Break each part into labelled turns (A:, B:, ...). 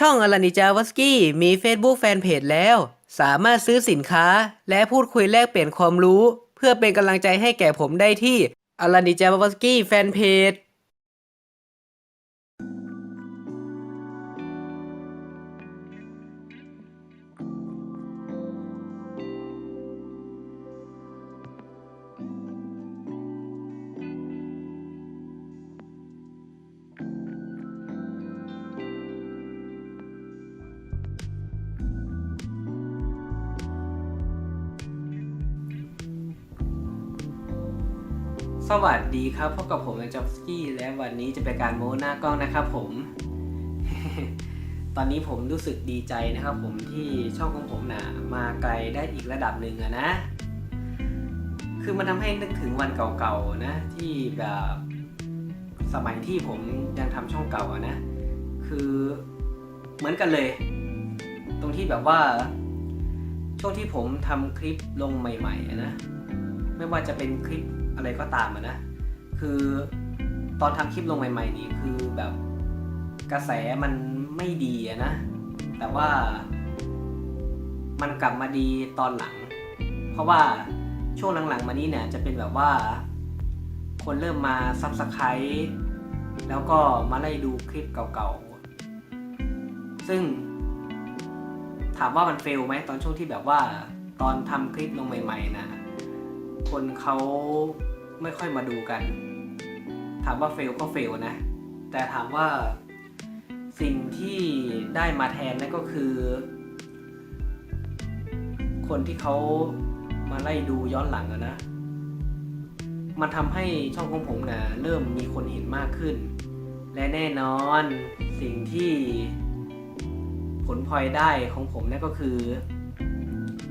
A: ช่องอลานิจาวัสกี้มี Facebook แฟนเพจแล้ว สามารถซื้อสินค้า และพูดคุยแลกเปลี่ยนความรู้ เพื่อเป็นกำลังใจให้แก่ผมได้ที่อลานิจาวัสกี้แฟนเพจ สวัสดีครับพบกับผมจ็อบสกี้และวันนี้จะเป็นการโม้หน้ากล้องนะครับผม ตอนนี้ผมรู้สึกดีใจนะครับ ผมที่ช่องของผมนะมาไกลได้อีกระดับหนึ่งอะนะ คือมันทำให้นึกถึงวันเก่าๆนะ ที่แบบสมัยที่ผมยังทำช่องเก่าอะนะ คือเหมือนกันเลย ตรงที่แบบว่า ช่วงที่ผมทำคลิปลงใหม่ๆอะนะไม่ว่าจะเป็นคลิป อะไรก็ตามนะ คือตอนทำคลิปลงใหม่ ๆ นี่คือแบบกระแสมันไม่ดีอะนะ แต่ว่ามันกลับมาดีตอนหลัง เพราะว่าช่วงหลังๆ มานี้เนี่ยจะเป็นแบบว่า คนเริ่มมาซับสไครต์แล้วก็มาไล่ดูคลิปเก่าๆ ซึ่งถามว่ามันเฟลไหมตอนช่วงที่แบบว่าตอนทำคลิปลงใหม่ๆนะ คนเขาไม่ค่อยมาดูกัน ถามว่าเฟลก็เฟลนะ แต่ถามว่าสิ่งที่ได้มาแทนนั่นก็คือ คนที่เขามาไล่ดูย้อนหลังอะนะ มันทำให้ช่องของผมนะเริ่มมีคนเห็นมากขึ้น และแน่นอนสิ่งที่ผลพลอยได้ของผมนั่นก็คือ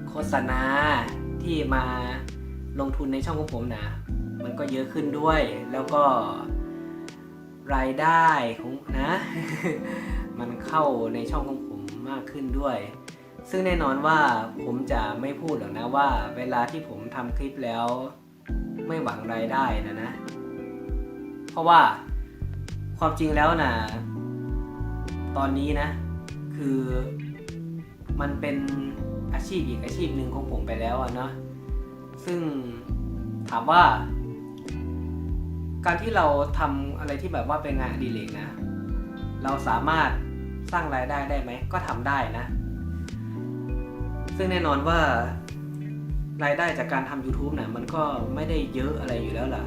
A: โฆษณาที่มา ลงทุนในช่องของผมนะ มันก็เยอะขึ้นด้วย แล้วก็รายได้ของนะ มันเข้าในช่องของผมมากขึ้นด้วย ซึ่งแน่นอนว่าผมจะไม่พูดหรอกนะว่า เวลาที่ผมทำคลิปแล้ว ไม่หวังรายได้นะนะ เพราะว่าความจริงแล้วนะตอนนี้นะ คือมันเป็นอาชีพอีกอาชีพหนึ่งของผมไปแล้วอะเนาะ ซึ่งถามว่า การที่เราทำอะไรที่แบบว่าเป็นงานอดิเรกนะ เราสามารถสร้างรายได้ได้ไหม ก็ทำได้นะ ซึ่งแน่นอนว่ารายได้จากการทำ YouTube นะมันก็ไม่ได้เยอะอะไรอยู่แล้วล่ะ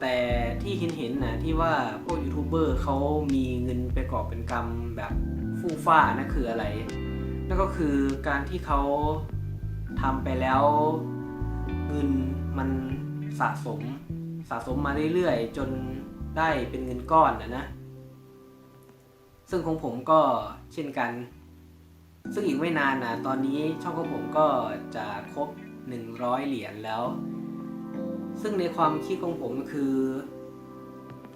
A: แต่ที่เห็นเห็นนะที่ว่าพวกยูทูบเบอร์เขามีเงินไปกอบเป็นกรรมแบบฟู่ฟ้านะคืออะไร นั่นก็คือการที่เขา ทำไปแล้วเงินมันสะสมสะสมมาเรื่อยๆ จนได้เป็นเงินก้อนนะนะ ซึ่งของผมก็เช่นกัน ซึ่งอีกไม่นานนะตอนนี้ช่องของผมก็จะครบ 100 เหรียญแล้ว ซึ่งในความคิดของผมคือ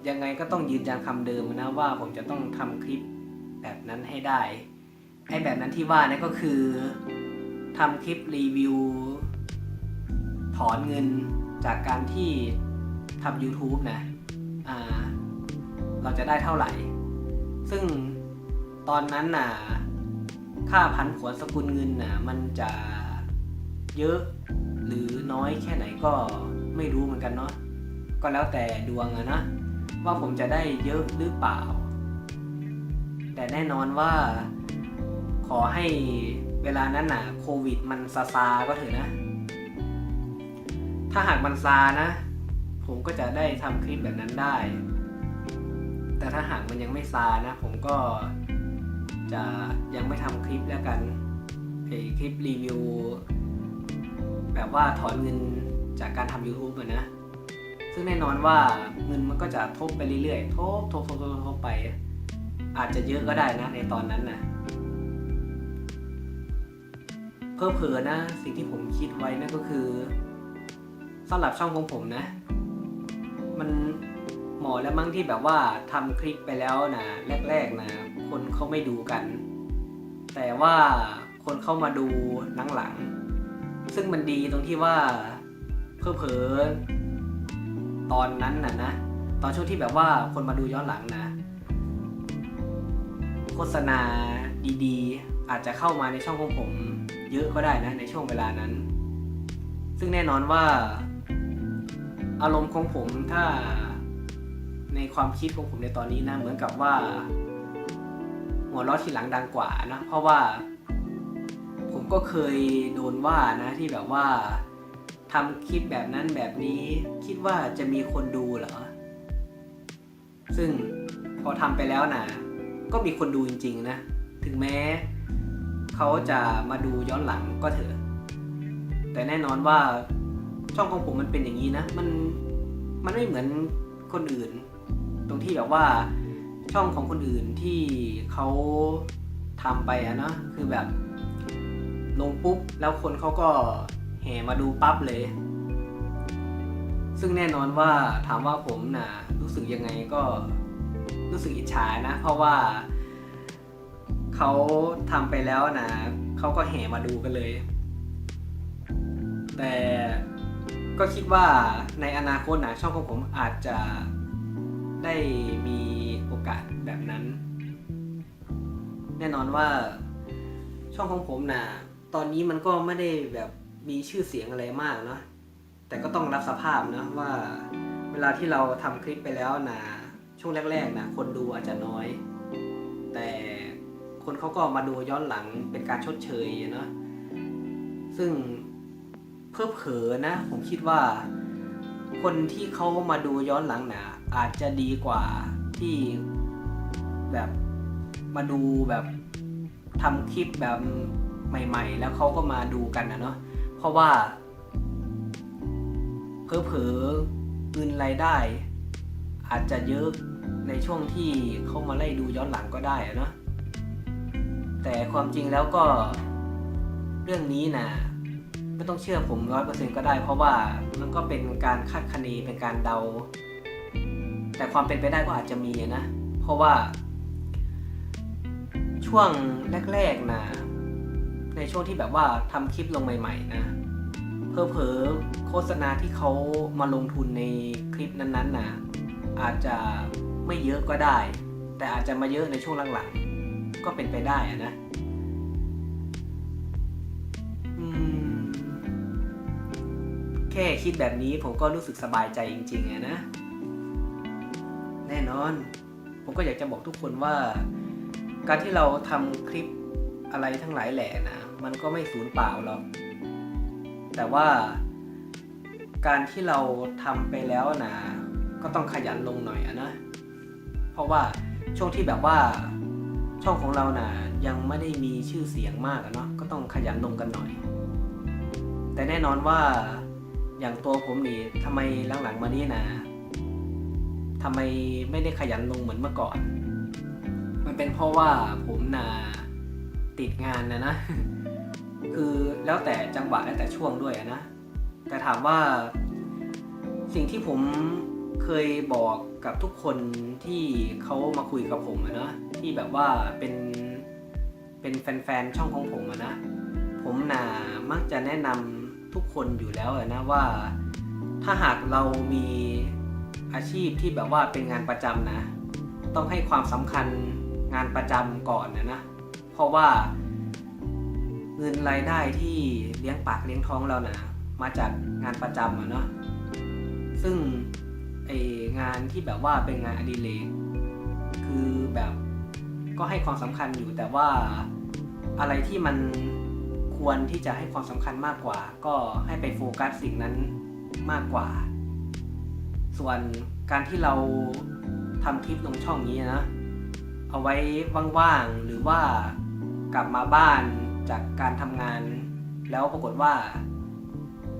A: ยังไงก็ต้องยืนยันคำเดิมนะว่าผมจะต้องทำคลิปแบบนั้นให้ได้ไอ้แบบนั้นที่ว่านั่นก็คือ ทำคลิปรีวิว ถอนเงินจากการที่ทำ YouTube นะเราจะได้เท่าไหร่ ซึ่งตอนนั้นน่ะ ค่าพันขวนสกุลเงินน่ะ มันจะเยอะหรือน้อยแค่ไหนก็ไม่รู้เหมือนกันเนาะ ก็แล้วแต่ดวงอะนะ ว่าผมจะได้เยอะหรือเปล่า แต่แน่นอนว่าขอให้ เวลานั้นน่ะโควิดมันซาซาก็เถอะนะ ถ้าหากมันซานะ ผมก็จะได้ทำคลิปแบบนั้นได้ แต่ถ้าหากมันยังไม่ซานะ ผมก็จะยังไม่ทำคลิปแล้วกันไอคลิปรีวิว แบบว่าถอนเงินจากการทำ YouTube อะนะ ซึ่งแน่นอนว่าเงินมันก็จะทบไปเรื่อยๆ ทบทบทบทบทบไป อาจจะเยอะก็ได้นะในตอนนั้นนะ เพิ่มเพอนะ สิ่งที่ผมคิดไว้นั่นก็คือสำหรับช่องของผมนะ มันเหมาะแล้วมั้งที่แบบว่าทำคลิปไปแล้วนะแรกๆนะ คนเขาไม่ดูกัน แต่ว่าคนเข้ามาดูหลังๆซึ่งมันดีตรงที่ว่าเพิ่มเพอตอนนั้นน่ะนะ ตอนช่วงที่แบบว่าคนมาดูย้อนหลังนะ โฆษณาดีๆ อาจจะเข้ามาในช่องของผม เยอะก็ได้นะในช่วงเวลานั้น ซึ่งแน่นอนว่า อารมณ์ของผมถ้าในความคิดของผมในตอนนี้นะเหมือนกับว่า หัวเราะทีหลังดังกว่านะเพราะว่า ผมก็เคยโดนว่านะที่แบบว่าทำคลิปแบบนั้นแบบนี้คิดว่าจะมีคนดูเหรอ ซึ่งพอทำไปแล้วนะก็มีคนดูจริง ๆ นะ ถึงแม้ เขาจะมาดูย้อนหลังก็เถอะ แต่แน่นอนว่าช่องของผมมันเป็นอย่างนี้นะ มันมันไม่เหมือนคนอื่น ตรงที่แบบว่าช่องของคนอื่นที่เขาทำไปอะนะคือแบบลงปุ๊บแล้วคนเขาก็แห่มาดูปั๊บเลย ซึ่งแน่นอนว่าถามว่าผมนะ่ะรู้สึกยังไงก็รู้สึกอิจฉานะ เพราะว่า เขาทำไปแล้วนะเขาก็แห่มาดูกันเลย แต่ก็คิดว่าในอนาคตนะช่องของผมอาจจะได้มีโอกาสแบบนั้น แน่นอนว่าช่องของผมนะตอนนี้มันก็ไม่ได้แบบมีชื่อเสียงอะไรมากเนาะแต่ก็ต้องรับสภาพนะว่าเวลาที่เราทำคลิปไปแล้วนะช่วงแรกๆนะคนดูอาจจะน้อย แต่ คนเขาก็มาดูย้อนหลังเป็นการชดเชยเนาะซึ่งเพื่อเผอนะ ผมคิดว่า คนที่เขามาดูย้อนหลังนะอาจจะดีกว่าที่แบบมาดูแบบทำคลิปแบบใหม่ ๆ แล้วเขาก็มาดูกันนะเนาะเพราะว่าเผลอๆเงินรายได้ อาจจะเยอะในช่วงที่เขามาไล่ดูย้อนหลังก็ได้อะเนาะ แต่ความจริงแล้วก็เรื่องนี้นะไม่ต้องเชื่อผมร้อยเปอร์เซ็นก็ได้ เพราะว่ามันก็เป็นการคาดคะเนเป็นการเดา แต่ความเป็นไปได้ก็อาจจะมีนะ เพราะว่า ช่วงแรกๆนะในช่วงที่แบบว่าทำคลิปลงใหม่ๆนะเพอเพอโฆษณาที่เขามาลงทุนในคลิปนั้นๆนะอาจจะไม่เยอะก็ได้ แต่อาจจะมาเยอะในช่วงหลังๆ ก็เป็นไปได้อะนะแค่คิดแบบนี้ผมก็รู้สึกสบายใจจริงๆอะนะ แน่นอน ผมก็อยากจะบอกทุกคนว่า การที่เราทำคลิปอะไรทั้งหลายแหล่นะ มันก็ไม่สูญเปล่าหรอก แต่ว่าการที่เราทำไปแล้วนะ ก็ต้องขยันลงหน่อยอะนะ เพราะว่าช่วงที่แบบว่า ช่องของเรานะยังไม่ได้มีชื่อเสียงมากเนาะก็ต้องขยันลงกันหน่อย แต่แน่นอนว่าอย่างตัวผมนี่ทำไมหลังๆมานี้นะทำไมไม่ได้ขยันลงเหมือนเมื่อก่อน มันเป็นเพราะว่าผมนะติดงานนะนะ คือแล้วแต่จังหวะแล้วแต่ช่วงด้วยนะ แต่ถามว่าสิ่งที่ผม เคยบอกกับทุกคนที่เขามาคุยกับผมอะนะ ที่แบบว่าเป็นเป็นแฟนๆช่องของผมอะนะ ผมน่ะมักจะแนะนำทุกคนอยู่แล้วนะว่า ถ้าหากเรามีอาชีพที่แบบว่าเป็นงานประจำนะ ต้องให้ความสำคัญงานประจำก่อนนะนะ เพราะว่าเงินรายได้ที่เลี้ยงปากเลี้ยงท้องเรานะมาจากงานประจำอะเนาะซึ่ง องานที่แบบว่าเป็นงานอดิเรกคือแบบก็ให้ความสำคัญอยู่แต่ว่าอะไรที่มันควรที่จะให้ความสำคัญมากกว่า ก็ให้ไปโฟกัสสิ่งนั้นมากกว่า ส่วนการที่เราทำคลิปลงช่องนี้นะ เอาไว้ว่างๆหรือว่ากลับมาบ้านจากการทำงาน แล้วปรากฏว่า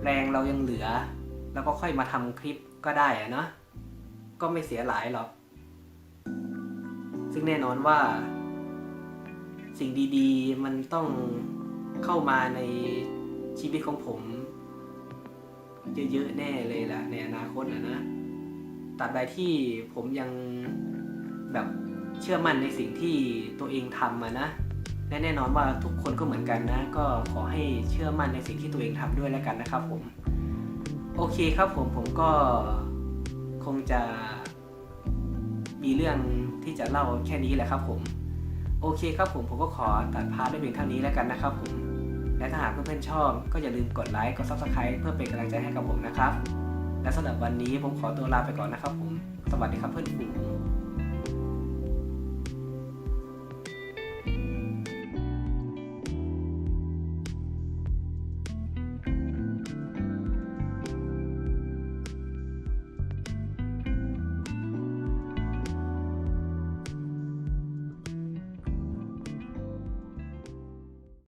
A: แรงเรายังเหลือ แล้วก็ค่อยมาทำคลิปก็ได้อะนะ ก็ไม่เสียหลายหรอก ซึ่งแน่นอนว่า สิ่งดีๆ มันต้องเข้ามาในชีวิตของผม เยอะๆแน่เลยแหละในอนาคตนะนะตราบใดที่ผมยังแบบเชื่อมั่นในสิ่งที่ตัวเองทำมานะและแน่นอนว่าทุกคนก็เหมือนกันนะ ก็ขอให้เชื่อมั่นในสิ่งที่ตัวเองทำด้วยแล้วกันนะครับผม โอเคครับผมผมก็ คงจะมีเรื่องที่จะเล่าแค่นี้แหละครับผม โอเคครับผมผมก็ขอตัดพาร์ทได้เพียงเท่านี้แล้วกันนะครับผม และถ้าหากเพื่อนๆชอบก็อย่าลืมกดไลค์กด Subscribe เพื่อเป็นกำลังใจให้กับผมนะครับ และสำหรับวันนี้ผมขอตัวลาไปก่อนนะครับผม สวัสดีครับเพื่อนฝูง